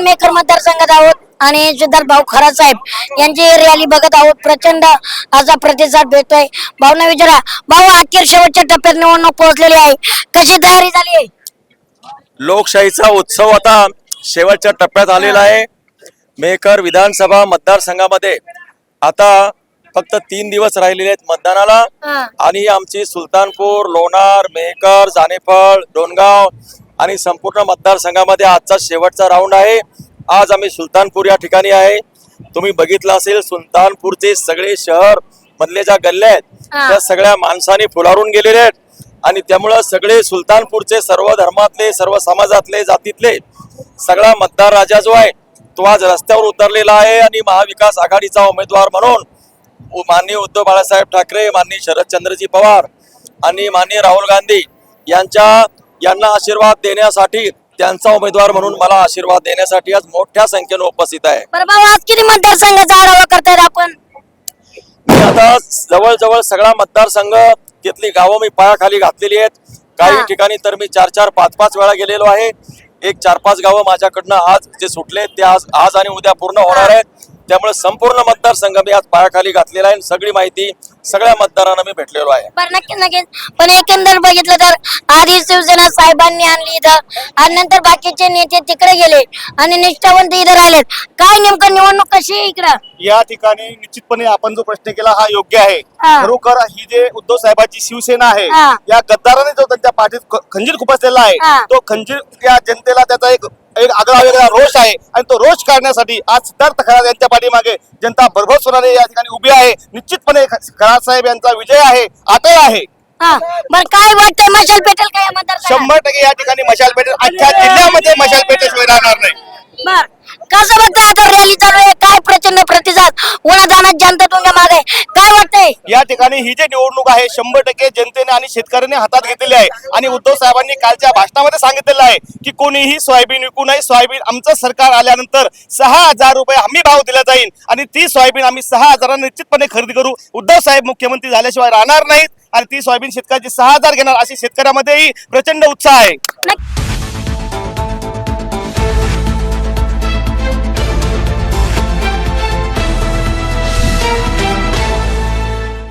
Maker मतदारसंघात आहोत आणि सिद्धार्थ भाऊ खरा साहेब यांची रॅली बघत आहोत. प्रचंड असा प्रतिसाद भेटतोय. भाऊना विचारा. भाऊ अखेर शेवटच्या टप्प्यात निवडणूक पोहोचलेली आहे. कशी तयारी झाली आहे? लोकशाहीचा उत्सव आता शेवटच्या टप्प्यात आलेला आहे. मेकर विधानसभा मतदारसंघामध्ये आता फक्त तीन दिवस राहिलेले आहेत मतदानाला. आणि आमची सुलतानपूर लोणार मेहकर जानेफळ डोनगाव आणि संपूर्ण मतदारसंघामध्ये आजचा शेवटचा राऊंड आहे. आज आम्ही सुलतानपूर या ठिकाणी आहे. तुम्ही बघितलं असेल सुलतानपूरचे सगळे शहर मधले ज्या गल्ल्या आहेत. त्या सगळ्या माणसाने फुलारून गेलेले आहेत. आणि त्यामुळं सगळे सुलतानपूरचे सर्व धर्मातले सर्व समाजातले जातीतले सगळा मतदार राजा जो आहे तो आज रस्त्यावर उतरलेला आहे आणि महाविकास आघाडीचा उमेदवार म्हणून माननीय उद्धव बाळासाहेब ठाकरे माननीय शरदचंद्रजी पवार आणि माननीय राहुल गांधी यांच्या यांना आशीर्वाद देण्यासाठी त्यांचा उमेदवार म्हणून मला आशीर्वाद देण्यासाठी आज मोठ्या संख्येने उपस्थित आहे. बरं भाऊ आज किती मतदारसंघाचा आढावा करतायत आपण? मी आता जवळजवळ सगळा मतदारसंघ तिथली गावं मी पायाखाली घातलेली आहेत. काही हा. ठिकाणी तर मी चार चार पाच पाच वेळा गेलेलो आहे. एक चार पाच गावं माझ्याकडनं आज जे सुटले ते आज आज आणि उद्या पूर्ण होणार आहेत. त्यामुळे संपूर्ण मतदारसंघ मी आज पायाखाली घातलेला आहे आणि सगळी माहिती सगळ्या मतदारांना मी भेटलेलो आहे बरं नक्कीच नक्कीच पण एकंदर बघितलं तर आधी शिवसेना साहेबांनी आणली इथं आणि नंतर बाकीचे नेते तिकडे गेले आणि निष्ठावंत इथं राहिलेत काय नेमकं निवडणूक कशी आहे इकडं या ठिकाणी निश्चितपणे आपण जो प्रश्न केला हा योग्य आहे हा. खरोखर ही जे उद्धव साहेबांची शिवसेना आहे हा. या गद्दाराने जो त्यांच्या पाठीत ख- खंजीर खुपसलेला हा. आहे तो खंजीर या जनतेला त्याचा एक एक आगळा वेगळा रोष आहे. आणि तो रोष काढण्यासाठी आज सिद्धार्थ खरात यांच्या पाठीमागे जनता भरभोस होणारे या ठिकाणी उभी आहे. निश्चितपणे खरात साहेब यांचा विजय आहे आदळ आहे. हा बरं काय वाटतंय मशाल पेटेल काय शंभर टक्के या ठिकाणी मशाल पेटेल अख्ख्या जिल्ह्यामध्ये मशाल पेटेशिवाय राहणार नाही. बर. कसं बघताय आता रॅली चालू आहे. काय प्रचंड प्रतिसाद. उन्हातानात जनता तुमच्या मागे. आहे. काय वाटतंय? या ठिकाणी ही जी निवडणूक आहे शंभर टक्के जनतेने आणि शेतकऱ्यांनी हातात घेतलेली आहे. आणि उद्धव साहेबांनी कालच्या भाषणामध्ये सांगितलेलं आहे की कोणीही सोयाबीन विकू नये. सोयाबीन आमचं सरकार आल्यानंतर सहा हजार रुपये हमी भाव दिला जाईल. आणि ती सोयाबीन आम्ही सहा हजारांना निश्चितपणे खरेदी करू. उद्धव साहेब मुख्यमंत्री झाल्याशिवाय राहणार नाहीत. आणि ती सोयाबीन शेतकऱ्याची सहा हजार घेणार अशी शेतकऱ्यामध्येही प्रचंड उत्साह आहे. नक्की.